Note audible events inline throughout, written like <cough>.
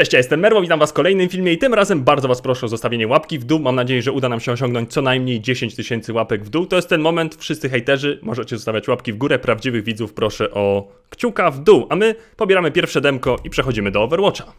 Cześć, ja jestem Merwo, witam was w kolejnym filmie i tym razem bardzo was proszę o zostawienie łapki w dół. Mam nadzieję, że uda nam się osiągnąć co najmniej 10 tysięcy łapek w dół. To jest ten moment, wszyscy hejterzy, możecie zostawiać łapki w górę, prawdziwych widzów proszę o kciuka w dół, a my pobieramy pierwsze demko i przechodzimy do Overwatcha.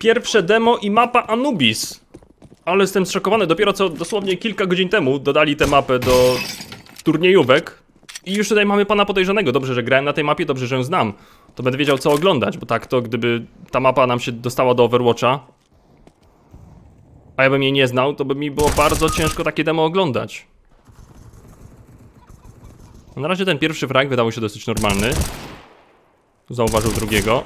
Pierwsze demo i mapa Anubis. Ale jestem zszokowany, dopiero co dosłownie kilka godzin temu dodali tę mapę do turniejówek. I już tutaj mamy pana podejrzanego. Dobrze, że grałem na tej mapie, dobrze, że ją znam. To będę wiedział co oglądać, bo tak to gdyby ta mapa nam się dostała do Overwatcha, a ja bym jej nie znał, to by mi było bardzo ciężko takie demo oglądać. Na razie ten pierwszy frag wydawał się dosyć normalny. Zauważył drugiego.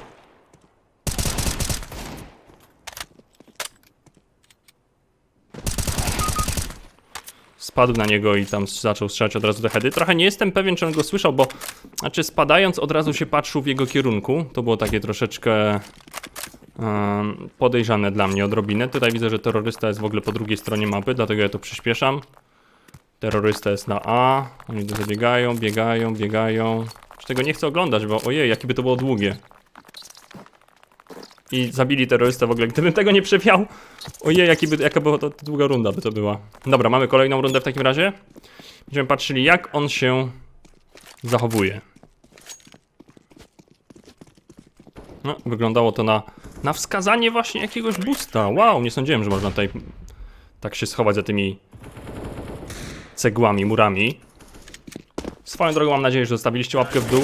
Spadł na niego i tam zaczął strzelać od razu do heady. Trochę nie jestem pewien, czy on go słyszał, bo znaczy spadając od razu się patrzył w jego kierunku. To było takie troszeczkę em, podejrzane dla mnie odrobinę. Tutaj widzę, że terrorysta jest w ogóle po drugiej stronie mapy, dlatego ja to przyspieszam. Terrorysta jest na A. Oni tu zabiegają, biegają, biegają. Już tego nie chcę oglądać, bo ojej, jakie by to było długie. I zabili terrorystę w ogóle. Gdybym tego nie przewiał, ojej, jaki by, jaka była to długa runda by to była. Dobra, mamy kolejną rundę w takim razie. Będziemy patrzyli, jak on się zachowuje. No, wyglądało to na, na wskazanie właśnie jakiegoś boosta. Wow, nie sądziłem, że można tutaj tak się schować za tymi cegłami, murami. Swoją drogą mam nadzieję, że zostawiliście łapkę w dół.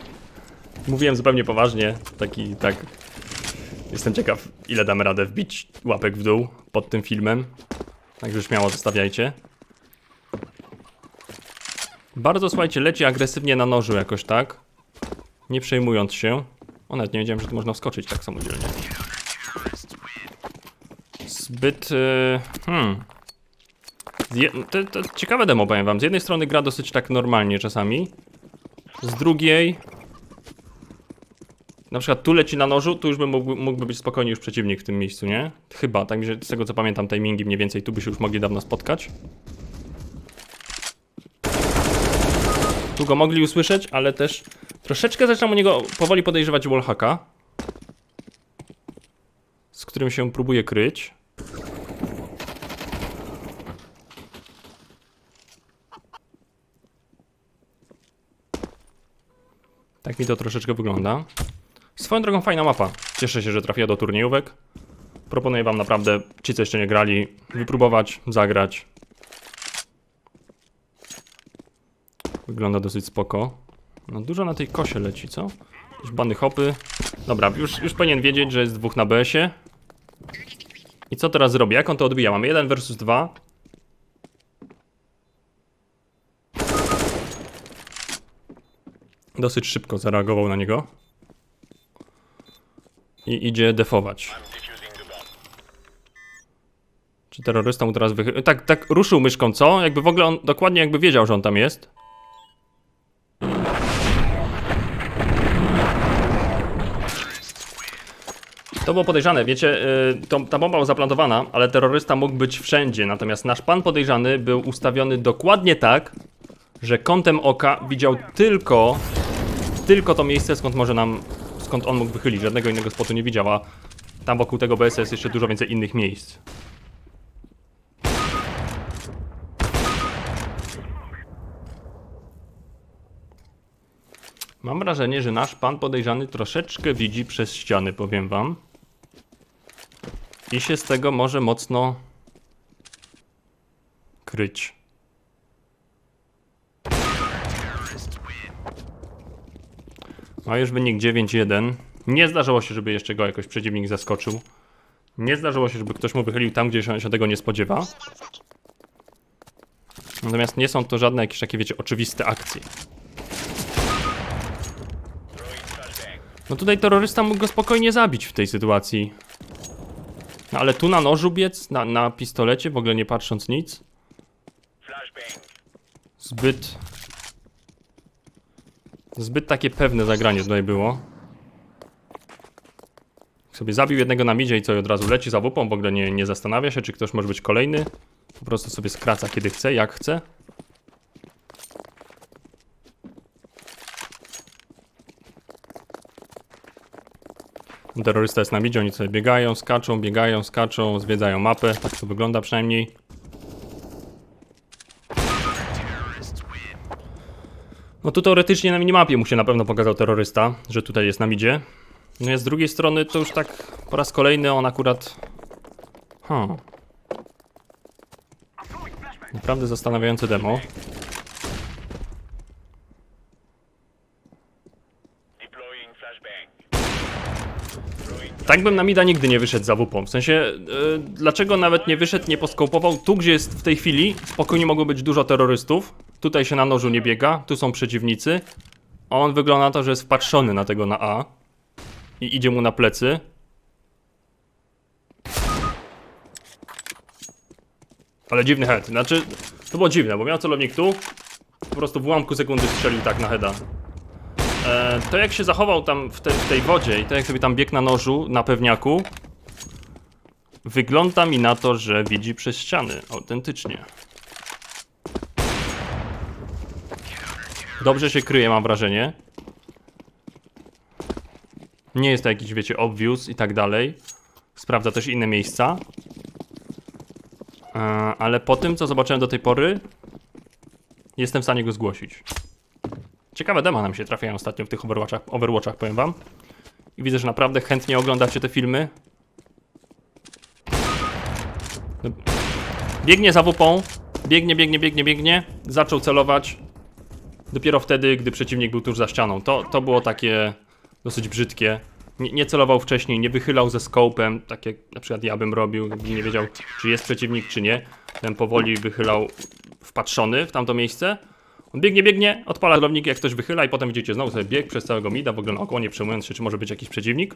<laughs> Mówiłem zupełnie poważnie, taki tak. Jestem ciekaw, ile damy radę wbić łapek w dół pod tym filmem. Także śmiało zostawiajcie. Bardzo słuchajcie, leci agresywnie na nożu jakoś tak. Nie przejmując się. O, nawet nie wiedziałem, że tu można wskoczyć tak samodzielnie. Zbyt. Yy, hmm. Z je- To, to ciekawe demo, powiem wam. Z jednej strony gra dosyć tak normalnie czasami. Z drugiej. Na przykład tu leci na nożu, tu już by mógł, mógłby być spokojnie już przeciwnik w tym miejscu, nie? Chyba, tak z tego co pamiętam, timingi mniej więcej tu by się już mogli dawno spotkać. Tu go mogli usłyszeć, ale też troszeczkę zaczynam u niego powoli podejrzewać wallhacka. Z którym się próbuje kryć. Tak mi to troszeczkę wygląda. Swoją drogą fajna mapa. Cieszę się, że trafiła do turniejówek. Proponuję wam naprawdę, ci co jeszcze nie grali, wypróbować, zagrać. Wygląda dosyć spoko. No dużo na tej kosie leci, co? Jakieś bany hopy. Dobra, już, już powinien wiedzieć, że jest dwóch na BS-ie. I co teraz zrobię? Jak on to odbija? Mamy 1 versus 2. Dosyć szybko zareagował na niego. I idzie defować. Czy terrorysta mu teraz wychylił? Tak, tak ruszył myszką, co? Jakby w ogóle on dokładnie jakby wiedział, że on tam jest. To było podejrzane, wiecie, y, to, ta bomba była zaplantowana, ale terrorysta mógł być wszędzie, natomiast nasz pan podejrzany był ustawiony dokładnie tak, że kątem oka widział tylko, tylko to miejsce, skąd może nam, skąd on mógł wychylić, żadnego innego spotu nie widział, a tam wokół tego BS jest jeszcze dużo więcej innych miejsc. Mam wrażenie, że nasz pan podejrzany troszeczkę widzi przez ściany, powiem wam. I się z tego może mocno kryć. A już wynik 9-1. Nie zdarzyło się, żeby jeszcze go jakoś przeciwnik zaskoczył. Nie zdarzyło się, żeby ktoś mu wychylił tam, gdzie się tego nie spodziewa. Natomiast nie są to żadne jakieś takie, wiecie, oczywiste akcje. No tutaj terrorysta mógł go spokojnie zabić w tej sytuacji. No ale tu na nożu biec, na, na pistolecie, w ogóle nie patrząc nic. Zbyt Zbyt takie pewne zagranie tutaj było. Sobie zabił jednego na midzie i co, i od razu leci za wupą, w ogóle nie, nie zastanawia się, czy ktoś może być kolejny. Po prostu sobie skraca kiedy chce, jak chce. Terrorysta jest na midzie, oni sobie biegają, skaczą, biegają, skaczą, zwiedzają mapę. Tak to wygląda przynajmniej. No tu teoretycznie na minimapie mu się na pewno pokazał terrorysta, że tutaj jest na midzie. No z drugiej strony to już tak po raz kolejny on akurat... Hmm. Naprawdę zastanawiające demo. Tak bym na mida nigdy nie wyszedł za WP. W sensie, e, dlaczego nawet nie wyszedł, nie poskopował? Tu, gdzie jest w tej chwili, spokojnie mogło być dużo terrorystów. Tutaj się na nożu nie biega, tu są przeciwnicy. A on wygląda na to, że jest wpatrzony na tego na A. I idzie mu na plecy. Ale dziwny head. Znaczy, to było dziwne, bo miał celownik tu. Po prostu w ułamku sekundy strzelił tak na heada. E, to jak się zachował tam w, te, w tej wodzie i to jak sobie tam biegł na nożu, na pewniaku, wygląda mi na to, że widzi przez ściany, autentycznie. Dobrze się kryje, mam wrażenie. Nie jest to jakiś, wiecie, obvious i tak dalej. Sprawdza też inne miejsca. E, ale po tym, co zobaczyłem do tej pory, jestem w stanie go zgłosić. Ciekawe dema nam się trafiają ostatnio w tych Overwatchach, Overwatchach powiem wam. I widzę, że naprawdę chętnie oglądacie te filmy. Biegnie za wupą. Biegnie, biegnie, biegnie, biegnie. Zaczął celować. Dopiero wtedy, gdy przeciwnik był tuż za ścianą. To, to było takie dosyć brzydkie. Nie, nie celował wcześniej, nie wychylał ze scopem, tak jak na przykład ja bym robił, gdybym nie wiedział, czy jest przeciwnik, czy nie. Ten powoli wychylał wpatrzony w tamto miejsce. On biegnie, biegnie, odpala celownik, jak ktoś wychyla i potem widzicie znowu sobie bieg przez całego mida, w ogóle na około, nie przejmując się, czy może być jakiś przeciwnik.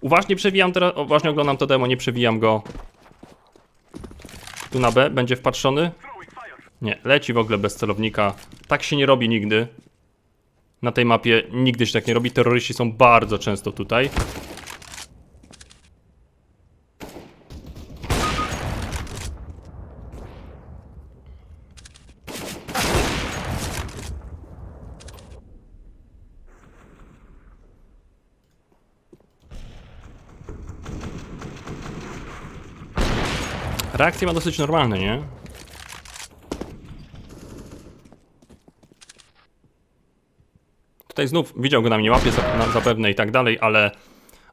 Uważnie przewijam teraz, uważnie oglądam to demo, nie przewijam go tu na B, będzie wpatrzony. Nie, leci w ogóle bez celownika. Tak się nie robi nigdy. Na tej mapie nigdy się tak nie robi. Terroryści są bardzo często tutaj. Reakcje ma dosyć normalne, nie? Tutaj znów widział go na zap- na- zapewne i tak dalej, ale,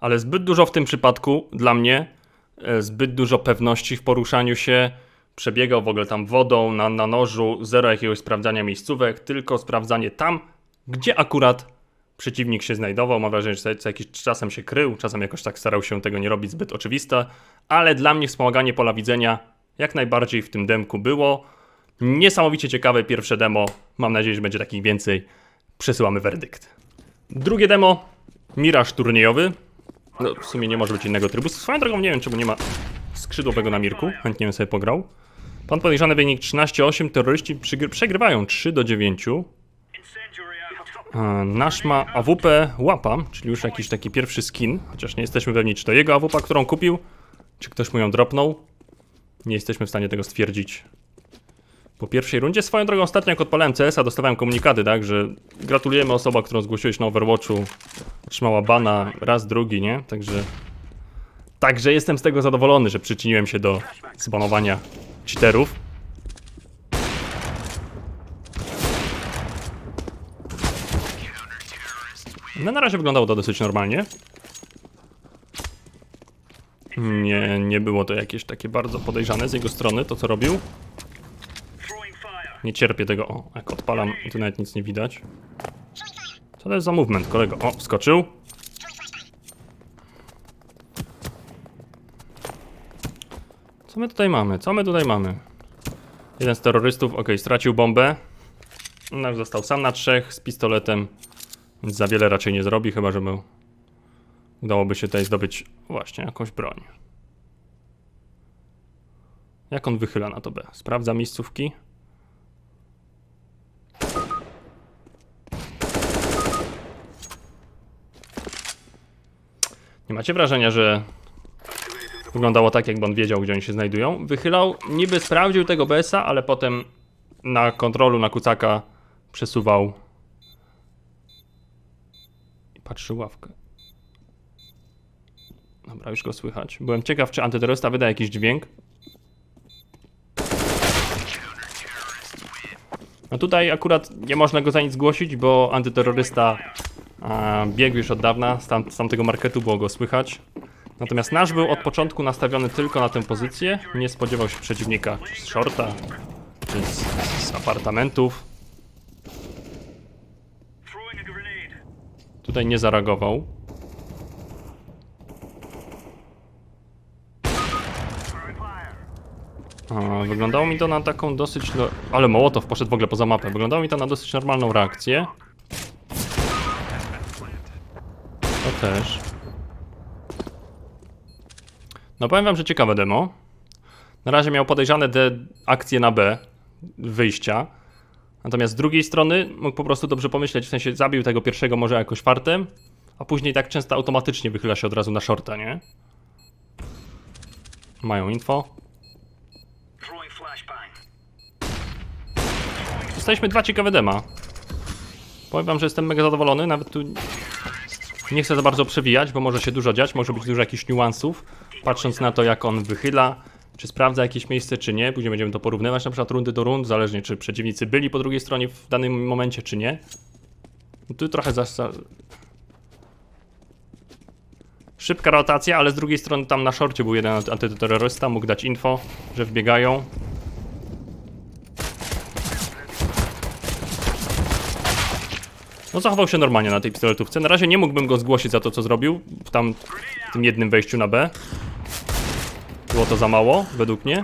ale zbyt dużo w tym przypadku dla mnie, e, zbyt dużo pewności w poruszaniu się, przebiegał w ogóle tam wodą, na, na nożu, zero jakiegoś sprawdzania miejscówek, tylko sprawdzanie tam, gdzie akurat przeciwnik się znajdował. Mam wrażenie, że co jakiś czasem się krył, czasem jakoś tak starał się tego nie robić zbyt oczywiste, ale dla mnie wspomaganie pola widzenia jak najbardziej w tym demku było. Niesamowicie ciekawe pierwsze demo. Mam nadzieję, że będzie takich więcej. Przesyłamy werdykt. Drugie demo. Miraż turniejowy. No, w sumie nie może być innego trybu. Swoją drogą nie wiem, czemu nie ma skrzydłowego na Mirku. Chętnie bym sobie pograł. Pan podejrzany wynik 13-8. Terroryści przegrywają 3 do 9. Incendiary out. E, Nasz ma AWP łapa, czyli już jakiś taki pierwszy skin, chociaż nie jesteśmy pewni, czy to jego AWP, którą kupił, czy ktoś mu ją dropnął. Nie jesteśmy w stanie tego stwierdzić. Po pierwszej rundzie, swoją drogą ostatnio jak odpalałem CS-a dostawałem komunikaty, tak, że gratulujemy osoba, którą zgłosiłeś na Overwatchu, otrzymała bana raz, drugi, nie? Także... Także jestem z tego zadowolony, że przyczyniłem się do zbanowania cheaterów. No na razie wyglądało to dosyć normalnie. Nie, nie było to jakieś takie bardzo podejrzane z jego strony, to co robił. Nie cierpię tego. O, jak odpalam, tu nawet nic nie widać. Co to jest za movement, kolego? O, wskoczył. Co my tutaj mamy? Co my tutaj mamy? Jeden z terrorystów, ok, stracił bombę. Nasz został sam na trzech z pistoletem, więc za wiele raczej nie zrobi, chyba że udałoby się tutaj zdobyć właśnie jakąś broń. Jak on wychyla na to B? Sprawdza miejscówki. Nie macie wrażenia, że wyglądało tak, jakby on wiedział, gdzie oni się znajdują? Wychylał, niby sprawdził tego BS-a, ale potem na kontrolu na kucaka przesuwał i patrzył ławkę. Dobra, już go słychać. Byłem ciekaw, czy antyterrorysta wyda jakiś dźwięk. No tutaj akurat nie można go za nic zgłosić, bo antyterrorysta biegł już od dawna, z, tam, z tamtego marketu było go słychać. Natomiast nasz był od początku nastawiony tylko na tę pozycję. Nie spodziewał się przeciwnika czy z shorta, czy z, z apartamentów. Tutaj nie zareagował. A, wyglądało mi to na taką dosyć. No, ale Mołotow poszedł w ogóle poza mapę. Wyglądało mi to na dosyć normalną reakcję. To też. No powiem wam, że ciekawe demo. Na razie miał podejrzane de akcje na B wyjścia. Natomiast z drugiej strony mógł po prostu dobrze pomyśleć, w sensie zabił tego pierwszego może jakoś fartem, a później tak często automatycznie wychyla się od razu na shorta, nie? Mają info. Dostaliśmy dwa ciekawe dema. Powiem wam, że jestem mega zadowolony, nawet tu nie chcę za bardzo przewijać, bo może się dużo dziać, może być dużo jakichś niuansów, patrząc na to jak on wychyla, czy sprawdza jakieś miejsce, czy nie. Później będziemy to porównywać na przykład rundy do rund, zależnie czy przeciwnicy byli po drugiej stronie w danym momencie, czy nie. No Tu trochę za... Szybka rotacja, ale z drugiej strony tam na szorcie był jeden anty- antyterrorysta, mógł dać info, że wbiegają. No zachował się normalnie na tej pistoletówce. Na razie nie mógłbym go zgłosić za to, co zrobił w tam w tym jednym wejściu na B. Było to za mało, według mnie.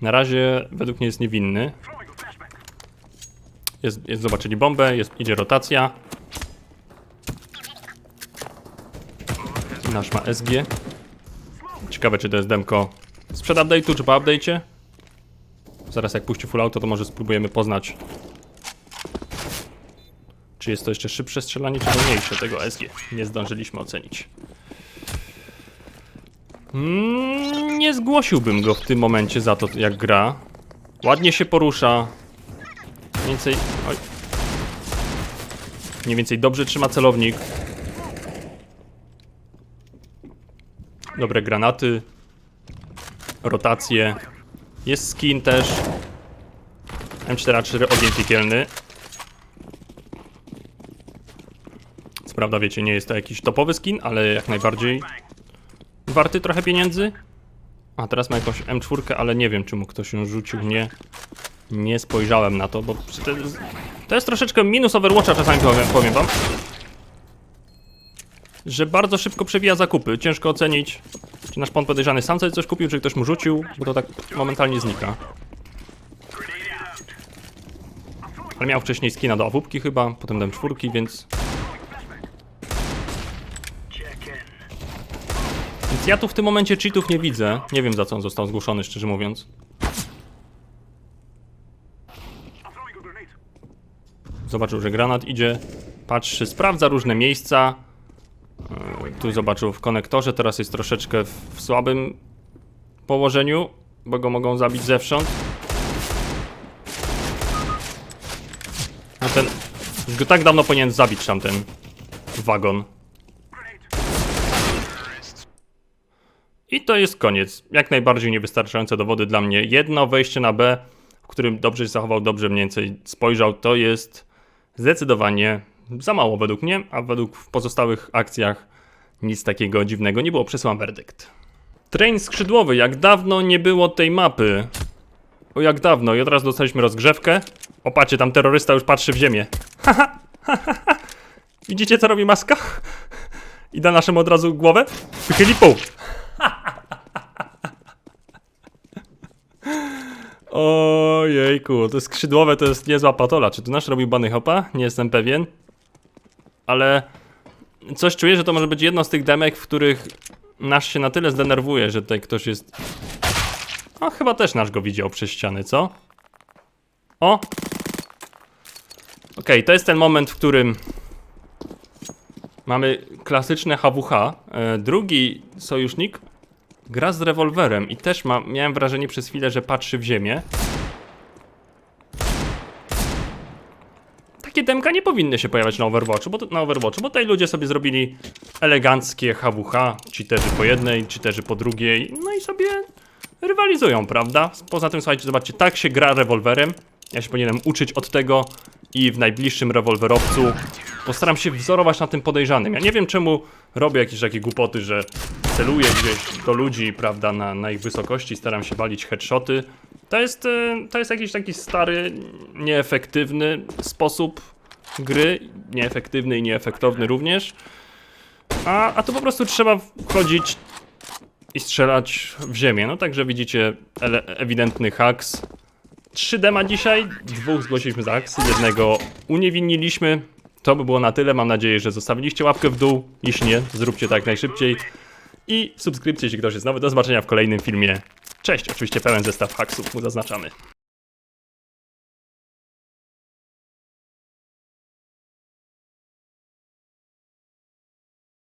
Na razie według mnie jest niewinny. Jest, jest zobaczyli bombę, jest, idzie rotacja. Nasz ma SG. Ciekawe, czy to jest demko sprzed update'u, czy po update'cie. Zaraz jak puści full auto, to może spróbujemy poznać, czy jest to jeszcze szybsze strzelanie, czy wolniejsze tego SG. Nie zdążyliśmy ocenić. Mm, nie zgłosiłbym go w tym momencie za to, jak gra. Ładnie się porusza. Mniej więcej. Oj. Mniej więcej dobrze trzyma celownik. Dobre granaty. Rotacje. Jest skin też. M4A4 ogień piekielny. Prawda wiecie, nie jest to jakiś topowy skin, ale jak najbardziej warty trochę pieniędzy. A teraz ma jakąś M4, ale nie wiem, czy mu ktoś ją rzucił. Nie, nie spojrzałem na to, bo to jest, to jest troszeczkę minus Overwatcha czasami powiem, powiem wam. Że bardzo szybko przewija zakupy. Ciężko ocenić, czy nasz pan podejrzany sam sobie coś kupił, czy ktoś mu rzucił, bo to tak momentalnie znika. Ale miał wcześniej skina do awupki chyba, potem dam czwórki, więc... Więc ja tu w tym momencie cheatów nie widzę. Nie wiem za co on został zgłoszony, szczerze mówiąc. A. Zobaczył, że granat idzie, patrzy, sprawdza różne miejsca. Yy, Tu zobaczył w konektorze, teraz jest troszeczkę w, słabym położeniu, bo go mogą zabić zewsząd. No ten, już go tak dawno powinien zabić tamten wagon. I to jest koniec. Jak najbardziej niewystarczające dowody dla mnie. Jedno wejście na B, w którym dobrze się zachował, dobrze mniej więcej spojrzał, to jest zdecydowanie za mało według mnie, a według pozostałych akcjach nic takiego dziwnego nie było. Przesyłam werdykt. Train skrzydłowy, jak dawno nie było tej mapy. O jak dawno i od razu dostaliśmy rozgrzewkę. Opacie, tam terrorysta już patrzy w ziemię. Haha, haha. Widzicie co robi maska? I da naszemu od razu głowę. Wychyli pół. Ojejku, to skrzydłowe to jest niezła patola. Czy to nasz robił Bunny Hopa? Nie jestem pewien. Ale coś czuję, że to może być jedno z tych demek, w których nasz się na tyle zdenerwuje, że tutaj ktoś jest... A chyba też nasz go widział przez ściany, co? O! Okej, to jest ten moment, w którym Mamy klasyczne HWH. E, drugi sojusznik gra z rewolwerem i też ma, miałem wrażenie przez chwilę, że patrzy w ziemię. Takie demka nie powinny się pojawiać na Overwatchu, bo, na Overwatchu, bo tutaj ludzie sobie zrobili eleganckie HWH, cheaterzy po jednej, cheaterzy po drugiej, no i sobie rywalizują, prawda? Poza tym, słuchajcie, zobaczcie, tak się gra rewolwerem. Ja się powinienem uczyć od tego i w najbliższym rewolwerowcu postaram się wzorować na tym podejrzanym. Ja nie wiem, czemu robię jakieś takie głupoty, że celuję gdzieś do ludzi, prawda, na, na ich wysokości, staram się walić headshoty. To jest, e, to jest jakiś taki stary, nieefektywny sposób gry, nieefektywny i nieefektowny również. A, a tu po prostu trzeba wchodzić i strzelać w ziemię. No także widzicie ewidentny haks. 3D ma dzisiaj, dwóch zgłosiliśmy za akcję, jednego uniewinniliśmy. To by było na tyle. Mam nadzieję, że zostawiliście łapkę w dół. Jeśli nie, zróbcie tak najszybciej. I subskrypcję, jeśli ktoś jest nowy. Do zobaczenia w kolejnym filmie. Cześć, oczywiście pełen zestaw haksów mu zaznaczamy.